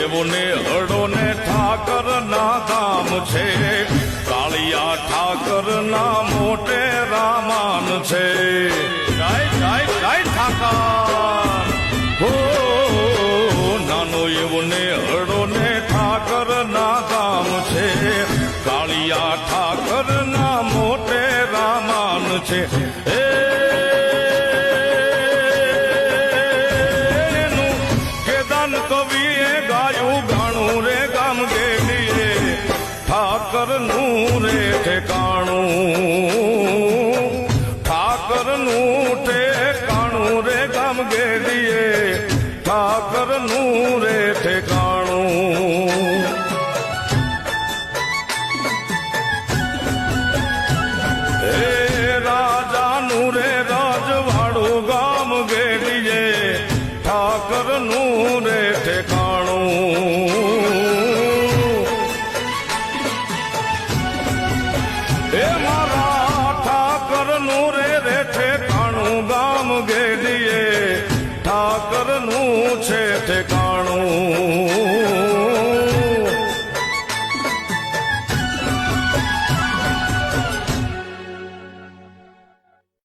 દેવને હડો ઠાકર ના ધામ છે કાળિયા ઠાકર ના મોટે રામાન છે ઠાકર હો નાનો એવો ને ઠાકર ના ધામ છે કાળિયા ઠાકર ના મોટે રામાન છે કવિ ઠાકરનું રે ઠેકાણું ઠાકરનું ઠેકાણું રે ગામ ગેડીએ ઠાકરનું રે ઠેકાણું હે રાજાનું રે રાજવાડું ગામ ગેડીએ એ મારા ઠાકરનું રે રે ઠેકાણું ગામ ગેડીએ. ઠાકરનું છે ઠેકાણું